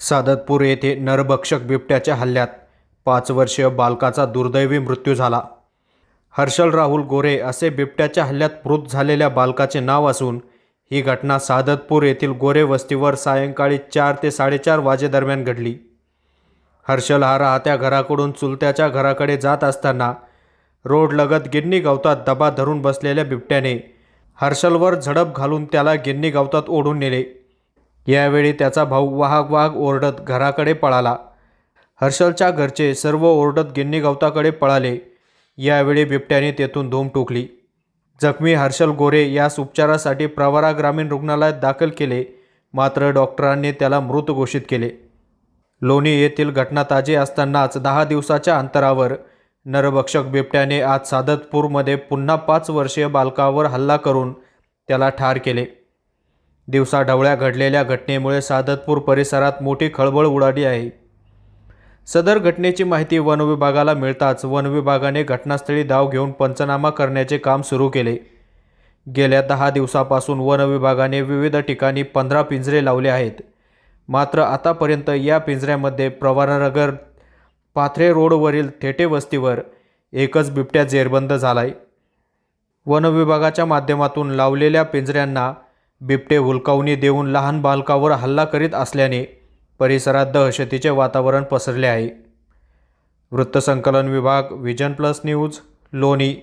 सादतपूर येथे नरभक्षक बिबट्याच्या हल्ल्यात पाच वर्षीय बालकाचा दुर्दैवी मृत्यू झाला. हर्षल राहुल गोरे असे बिबट्याच्या हल्ल्यात मृत झालेल्या बालकाचे नाव असून ही घटना सादतपूर येथील गोरे वस्तीवर सायंकाळी चार ते साडेचार वाजेदरम्यान घडली. हर्षल हा राहत्या घराकडून चुलत्याच्या घराकडे जात असताना रोडलगत गिन्नी गवतात दबा धरून बसलेल्या बिबट्याने हर्षलवर झडप घालून त्याला गिन्नी गवतात ओढून नेले. यावेळी त्याचा भाऊ वाहक वाहक ओरडत घराकडे पळाला. हर्षलच्या घरचे सर्व ओरडत गिन्नी गवताकडे पळाले. यावेळी बिबट्याने तेथून धूम टोकली. जखमी हर्षल गोरे यास उपचारासाठी प्रवरा ग्रामीण रुग्णालयात दाखल केले. मात्र डॉक्टरांनी त्याला मृत घोषित केले. लोणी येथील घटना ताजी असतानाच दहा दिवसाच्या अंतरावर नरभक्षक बिबट्याने आज सादतपूरमध्ये पुन्हा पाच वर्षीय बालकावर हल्ला करून त्याला ठार केले. दिवसाढवळ्या घडलेल्या घटनेमुळे सादतपूर परिसरात मोठी खळबळ उडाली आहे. सदर घटनेची माहिती वनविभागाला मिळताच वनविभागाने घटनास्थळी धाव घेऊन पंचनामा करण्याचे काम सुरू केले. गेल्या दहा दिवसापासून वनविभागाने विविध ठिकाणी पंधरा पिंजरे लावले आहेत. मात्र आतापर्यंत या पिंजऱ्यामध्ये प्रवरानगर पाथरे रोडवरील थेटे वस्तीवर एकच बिबट्या जेरबंद झालाय. वनविभागाच्या माध्यमातून लावलेल्या पिंजऱ्यांना बिबटे हुलकावणी देऊन लहान बालकावर हल्ला करीत असल्याने परिसरात दहशतीचे वातावरण पसरले आहे. वृत्तसंकलन विभाग विजन प्लस न्यूज लोणी.